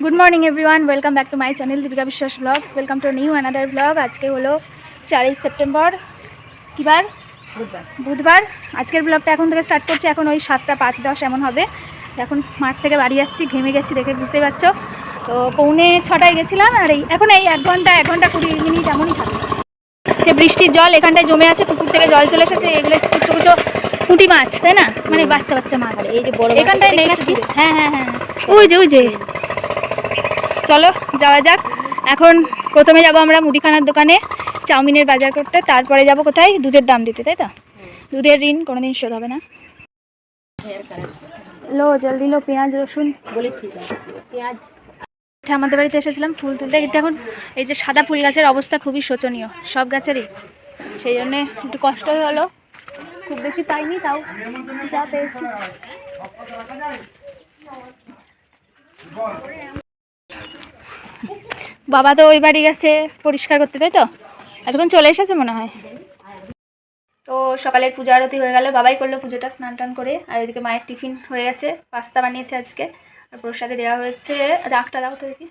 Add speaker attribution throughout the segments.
Speaker 1: Good morning everyone welcome back to my channel Deepika Biswas vlogs welcome to new another vlog আজকে হলো চারই September কিবার
Speaker 2: বুধবার।
Speaker 1: বুধবার। আজকের ব্লগটা এখন থেকে স্টার্ট করছি। এখন ওই সাতটা পাঁচ দশ এমন হবে। এখন মাঠ থেকে বাড়ি যাচ্ছি ঘেমে গেছি দেখে বুঝতেই পারছ। তো পৌনে ছটায় গেছিলাম আর এই এখন এই এক ঘণ্টা এক ঘণ্টা কুড়ি মিনিট এমনই থাকে সে বৃষ্টির জল এখানটায় জমে আছে পুকুর থেকে জল চলে এসেছে এগুলো কুচো কুচো পুঁটি মাছ তাই না? মানে বাচ্চা বাচ্চা মাছ। এখানটায় নেই হ্যাঁ হ্যাঁ হ্যাঁ। ওই যে ওই যে। চলো যাওয়া যাক। এখন প্রথমে যাব আমরা মুদিখানার দোকানে চাউমিনের বাজার করতে। তারপরে যাব কোথায়? দুধের দাম দিতে তাই তো? দুধের ঋণ কোনোদিন শোধ হবে না। লো জলদি লো পেঁয়াজ রসুন।
Speaker 2: পেঁয়াজ।
Speaker 1: আমাদের বাড়িতে এসেছিলাম ফুল তুলতে। কিন্তু এখন এই যে সাদা ফুল গাছের অবস্থা খুবই শোচনীয় সব গাছেরই। সেই জন্যে একটু কষ্টই হলো। খুব বেশি পাইনি তাও যা পেয়েছি। বাবা তো ওই বাড়ি গেছে পরিষ্কার করতে তাই তো? এতক্ষণ চলে এসেছে মনে হয়। তো সকালের পূজা আরতি হয়ে গেল বাবাই করল পুজোটা স্নান টান করে আর ওইদিকে মায়ের টিফিন হয়ে গেছে পাস্তা বানিয়েছে আজকে আর প্রসাদে দেওয়া হয়েছে আর আখটা দাও তো দেখি।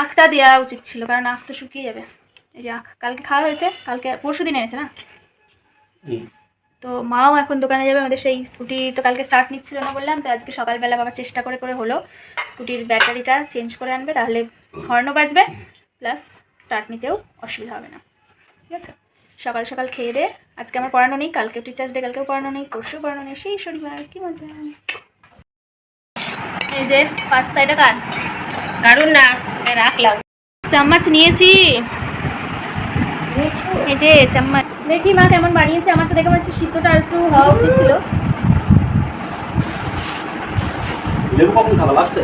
Speaker 1: আখটা দেওয়া উচিত ছিল কারণ আখ তো শুকিয়ে যাবে। এই যে আখ কালকে খাওয়া হয়েছে কালকে পরশু দিন এনেছে না? তো মাও এখন দোকানে যাবে আমাদের সেই স্কুটি তো কালকে স্টার্ট নিচ্ছিল না বললাম তো আজকে সকালবেলা বাবা চেষ্টা করে করে হলো স্কুটির ব্যাটারিটা চেঞ্জ করে আনবে তাহলে হর্নও বাজবে প্লাস স্টার্ট নিতেও অসুবিধা হবে না। ঠিক আছে? সকাল সকাল খেয়ে দে। আজকে আমার পড়ানো নেই কালকে টিচার্স ডে কালকেও পড়ানো নেই পরশু পড়ানো নেই সেই শনিবার কি মজা। এই যে পাস্তা এটা কার?
Speaker 2: কারণ না রাখলাম
Speaker 1: চামচ নিয়েছি। এই যে চাম্মচ দেখি মা কেমন বানিয়েছে আমার তো দেখে মনে হচ্ছে সিদ্ধটা আর একটু হওয়া উচিত ছিল
Speaker 3: লেবু কখন খাবা লাস্টে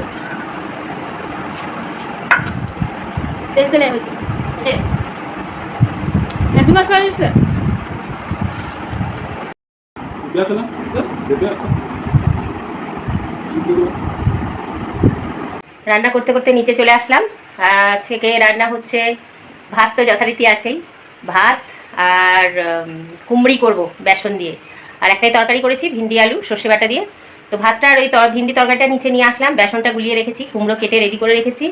Speaker 1: তেল তেলে হয়েছে। মশলা দিয়েছে
Speaker 3: আছে
Speaker 2: রান্না করতে করতে নিচে চলে আসলাম। আজকে রান্না হচ্ছে ভাত তো যথারীতি আছেই। ভাত আর কুমড়ি করব বেসন দিয়ে। আর একটাই তরকারি করেছি ভিন্ডি আলু সর্ষে বাটা দিয়ে। তো ভাতটা আর ওই তর ভিন্ডি তরকারিটা নিচে নিয়ে আসলাম। বেসনটা গুলিয়ে রেখেছি কুমড়ো কেটে রেডি করে রেখেছি।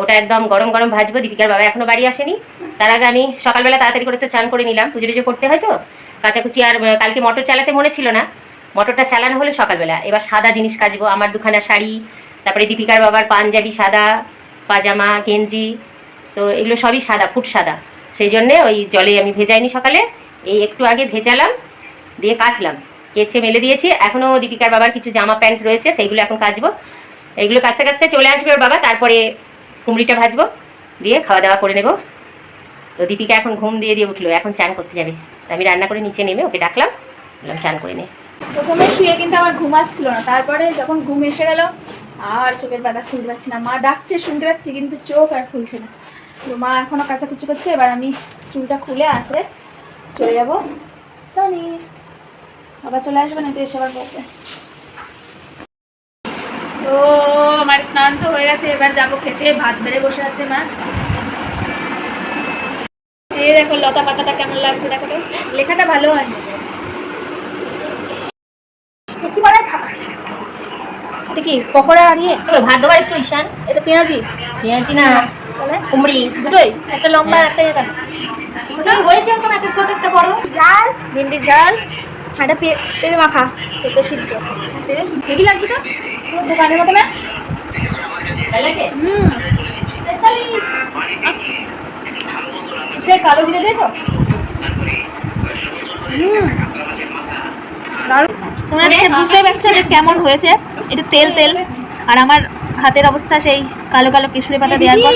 Speaker 2: ওটা একদম গরম গরম ভাজবো, দীপিকার বাবা এখনও বাড়ি আসেনি। তার আগে আমি সকালবেলা তাড়াতাড়ি করে তো চান করে নিলাম, পুজো টুজো করতে হয় তো? কাচাকুচি আর কালকে মটর চালাতে মনে ছিল না। মটরটা চালানো হলো সকালবেলা। এবার সাদা জিনিস কাচবো, আমার দুখানা শাড়ি, তারপরে দীপিকার বাবার পাঞ্জাবি সাদা, পাজামা, গেঞ্জি, তো এগুলো সবই সাদা, ফুট সাদা। সেই জন্যে ওই জলে আমি ভেজাইনি সকালে, এই একটু আগে ভেজালাম, দিয়ে কাচলাম। কেচে মেলে দিয়েছি এখনও দীপিকার বাবার কিছু জামা প্যান্ট রয়েছে, সেইগুলো এখন কাচবো। এইগুলো কাচতে কাচতে চলে আসবে ওর বাবা, তারপরে কুমড়িটা ভাজবো, দিয়ে খাওয়া দাওয়া করে নেব। তো দীপিকা এখন ঘুম দিয়ে দিয়ে উঠল, এখন চান করতে যাবে। আমি রান্না করে নিচে নেমে ওকে ডাকলাম, বললাম চান করে নে।
Speaker 1: প্রথমে শুয়ে কিন্তু আমার ঘুম আসছিল না, তারপরে যখন ঘুম এসে গেল, আর চোখের পাতা খুলতে পারছি না। মা ডাকছে, শুনতে পাচ্ছি, কিন্তু চোখ আর খুলছে না। তো মা এখনও কাচাকুচি করছে, এবার আমি চুলটা খুলে আছে চলে যাব। সনি, বাবা চলে আসবে না তো এসে আবার বলবে তো আমার স্নান তো হয়ে গেছে এবার যাব খেতে। ভাত বেড়ে বসে আছে মা। এই দেখো লতা পাতাটা কেমন লাগছে দেখো তো। লেখাটা ভালো এটা কি পকোড়া আর ইয়ে?
Speaker 2: ভাত দেওয়ার একটু ঈশান।
Speaker 1: এটা পেঁয়াজি?
Speaker 2: পেঁয়াজি না। কুমড়ি।
Speaker 1: দুটোই? একটা লম্বা একটা এটা
Speaker 2: ওটাই হয়েছে এখন একটা ছোট একটা বড়।
Speaker 1: জাল। জাল। একটা পেঁপে মাখা। পেঁপে সিদ্ধ। পেঁপে সিদ্ধ। হেভি লাগছে তো? দোকানের মতো না? সে কালো জিরে দিয়েছ? তোমরা দেখে বুঝতে পারছ যে কেমন হয়েছে। এটা তেল তেল। আর আমার হাতের অবস্থা সেই কালো কালো কেশুরে পাতা দেওয়ার পর।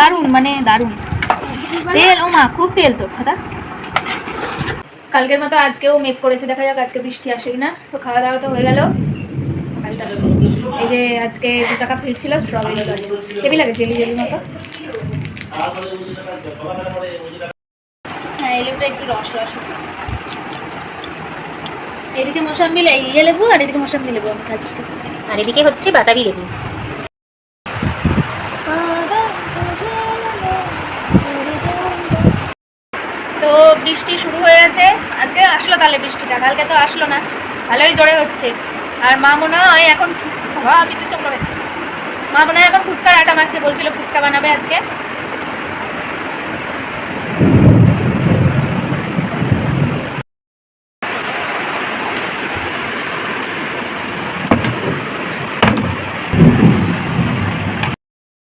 Speaker 1: দারুণ মানে দারুণ। তেল ও মা খুব তেল তো ছাতা। কালকের মতো আজকেও মেক করেছে দেখা যাক আজকে বৃষ্টি আসে কিনা। তো খাওয়া দাওয়া তো হয়ে গেল। এই যে আজকে দু টাকা ফিরছিল স্ট্রবেরি লজেন্স হেভি লাগে জেলি জেলি মতো? হ্যাঁ এই লেবুটা একটু রস রস এদিকে মোসাম্বি ইয়ে লেবু আর এদিকে মোসাম্বি লেবু আমি খাচ্ছি।
Speaker 2: আর এদিকে হচ্ছে বাতাবি লেবু।
Speaker 1: তো বৃষ্টি শুরু হয়ে গেছে। আজকে আসলো তাহলে বৃষ্টিটা কালকে তো আসলো না। ভালোই জোরে হচ্ছে। আর মা মনে হয় এখন বাবা বিদ্যুৎ চক্র মা মনে হয় এখন ফুচকার আটা মাখছে, বলছিল ফুচকা বানাবে আজকে।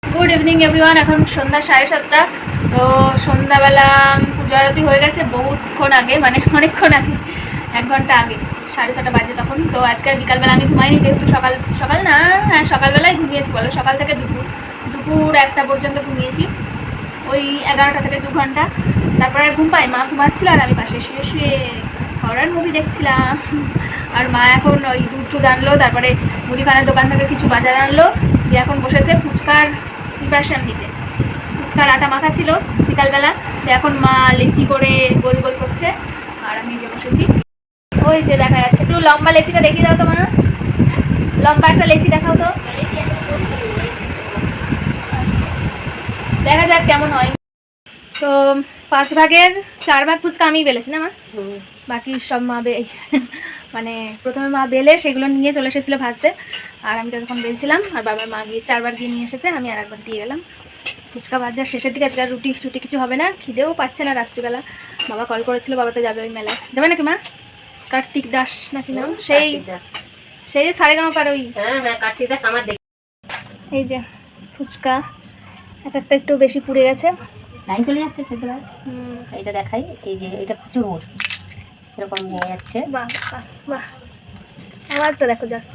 Speaker 1: গুড ইভিনিং এভরিওয়ান এখন সন্ধ্যা সাড়ে সাতটা। তো সন্ধ্যাবেলা পুজো আরতি হয়ে গেছে বহুতক্ষণ আগে মানে অনেকক্ষণ আগে, এক ঘণ্টা আগে। সাড়ে ছটা বাজে তখন। তো আজকে আর বিকালবেলা আমি ঘুমাইনি, যেহেতু সকাল সকাল না হ্যাঁ সকালবেলায় ঘুমিয়েছি বলো, সকাল থেকে দুপুর দুপুর একটা পর্যন্ত ঘুমিয়েছি। ওই এগারোটা থেকে দু ঘণ্টা। তারপরে আর ঘুম পাই মা ঘুমাচ্ছিল আর আমি পাশে শুয়ে শুয়ে হরার মুভি দেখছিলাম। আর মা এখন ওই দুধ টুধ আনলো, তারপরে মুদিখানার দোকান থেকে কিছু বাজার আনলো। দিয়ে এখন বসেছে ফুচকার প্রিপারেশান নিতে ফুচকার আটা মাখা ছিল বিকালবেলা। দিয়ে এখন মা লেচি করে গোল গোল করছে। আর আমি যে বসেছি। ওই যে দেখা যাচ্ছে। একটু লম্বা লেচিটা দেখিয়ে দাও তো মা। লম্বা একটা লেচি দেখাও তো। দেখা যাক কেমন হয়। তো পাঁচ ভাগের চার ভাগ ফুচকা আমিই বেলেছি না মা? বাকি সব মা মানে প্রথমে মা বেলে, সেগুলো নিয়ে চলে এসেছিল ভাজতে। আর আমি তখন বেলছিলাম, আর বাবার মা গিয়ে চারবার গিয়ে নিয়ে এসেছে, আমি আর একবার দিয়ে গেলাম। ফুচকা ভাজার শেষের দিকে আজকে রুটি টুটি কিছু হবে না, খিদেও পাচ্ছে না রাত্রিবেলা। বাবা কল করেছিল, বাবা তো যাবে ওই মেলায়। যাবে নাকি মা? কার্তিক দাস নাকি নাম? সেই। সেই যে সাড়ে গামা পার ওই
Speaker 2: হ্যাঁ হ্যাঁ কার্তিক দাস আমার দেখি
Speaker 1: এই যে ফুচকা। এক একটা একটু বেশি পুড়ে গেছে।
Speaker 2: লাইন চলে যাচ্ছে সেগুলো এটা দেখাই এই যে এটা চুরমুর এরকম নিয়ে যাচ্ছে।
Speaker 1: বাহ বাহ বাহ। আওয়াজটা দেখো জাস্ট।